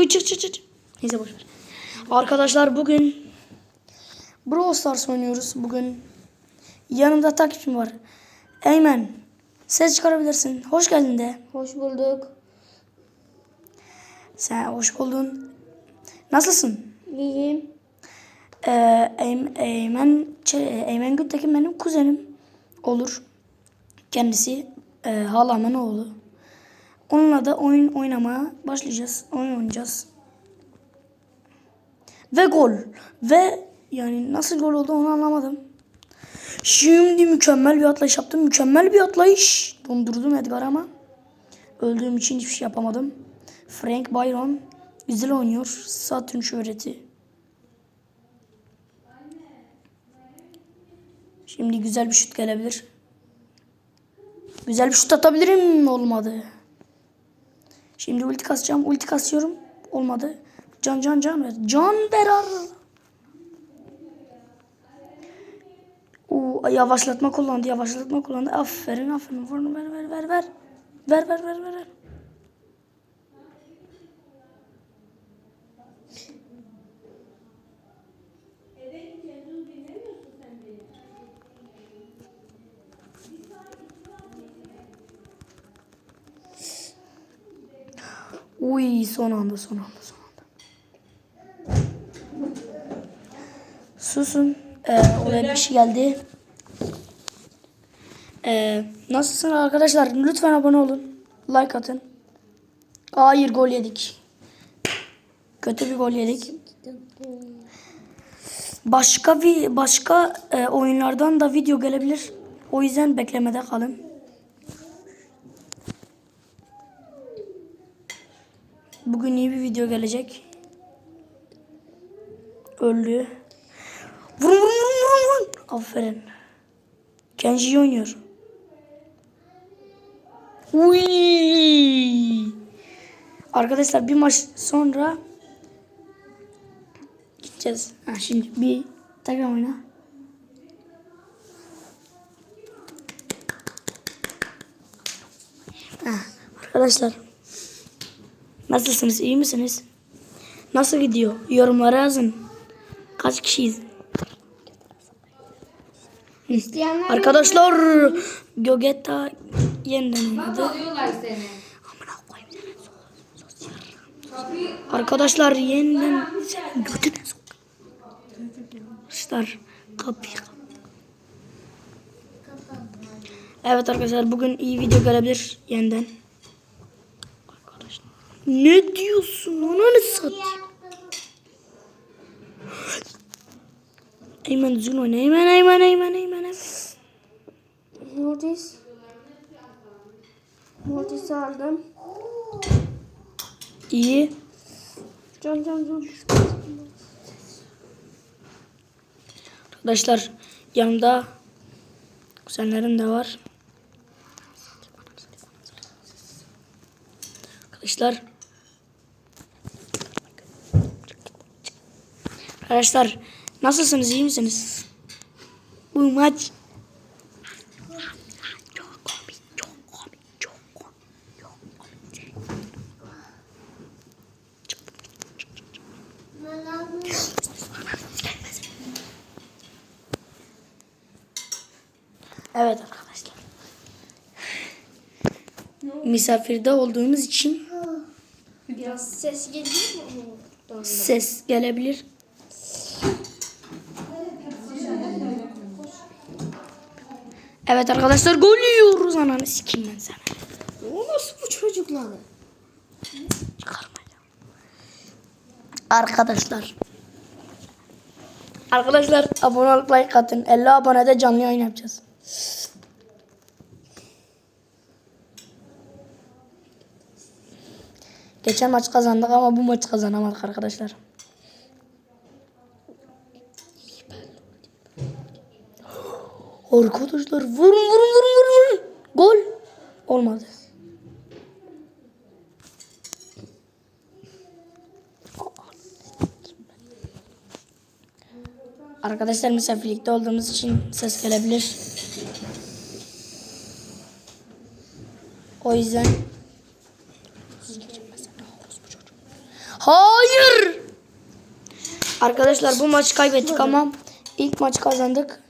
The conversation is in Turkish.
Dur çık çık çık. Neyse boş ver. Arkadaşlar bugün Brawl Stars oynuyoruz. Bugün yanımda takipçim var. Eymen. Ses çıkarabilirsin. Hoş geldin de. Hoş bulduk. Sen hoş buldun. Nasılsın? İyiyim. Ee, Eym- Eymen, Eymen Gültekin benim kuzenim olur. Kendisi e, halamın oğlu. Onunla da oyun oynamaya başlayacağız. Oyun oynayacağız. Ve gol. Ve yani nasıl gol oldu onu anlamadım. Şimdi mükemmel bir atlayış yaptım. Mükemmel bir atlayış. Dondurdum Edgar ama. Öldüğüm için hiçbir şey yapamadım. Frank Byron güzel oynuyor. Satürn şöhreti. Şimdi güzel bir şut gelebilir. Güzel bir şut atabilirim. Olmadı. Şimdi ulti kasacağım. Ulti kasıyorum. Olmadı. Can can can ver. Can Berar. Oo, yavaşlatma kullandı. Yavaşlatma kullandı. Aferin aferin. Ver ver ver ver ver. Ver ver ver ver. ver. Uy son anda son anda son anda. Susun. Ee, oraya bir şey geldi. Ee, nasılsın arkadaşlar? Lütfen abone olun. Like atın. Hayır gol yedik. Kötü bir gol yedik. Başka bir başka e, oyunlardan da video gelebilir. O yüzden beklemede kalın. Bugün iyi bir video gelecek. Öldü. Vurun vurun vurun vurun. Aferin. Kenji iyi oynuyor. Uy. Arkadaşlar bir maç sonra gideceğiz. Ha, şimdi bir tekrar oyna. Ha, arkadaşlar Nasılsınız? iyi misiniz? Nasıl gidiyor? Yorumlara yazın. Kaç kişiyiz? İsteyenler Arkadaşlar Gogeta yeniden oynadı. Alıyorlar seni. Amına koyayım seni. Sos- sos yarrağım. Arkadaşlar yeniden senin götüne sok. Arkadaşlar kapıyı kap- Evet arkadaşlar bugün iyi video gelebilir yeniden. Ne diyorsun? Ananı satayım. Eymen düzgün oyna. Eymen, Eymen, Eymen, Eymen, Eymen. Mortis. Mortis aldım. İyi. Can can can. Arkadaşlar yanımda kuzenlerim de var. Arkadaşlar Arkadaşlar nasılsınız iyi misiniz? Bu maç çok komik çok komik çok komik çok komik. Evet arkadaşlar. Misafirde olduğumuz için Biraz ses geliyor mu? ses gelebilir. Evet arkadaşlar gol yiyoruz ananı sikeyim ben sana. O nasıl bu çocuklar? Çıkarmayacağım. Arkadaşlar. Arkadaşlar abone olup like atın. 50 abonede canlı yayın yapacağız. Geçen maç kazandık ama bu maç kazanamadık arkadaşlar. Arkadaşlar vurun vurun vurun vurun. Gol. Olmadı. Arkadaşlar misafirlikte olduğumuz için ses gelebilir. O yüzden Hayır. Arkadaşlar bu maçı kaybettik ama ilk maç kazandık.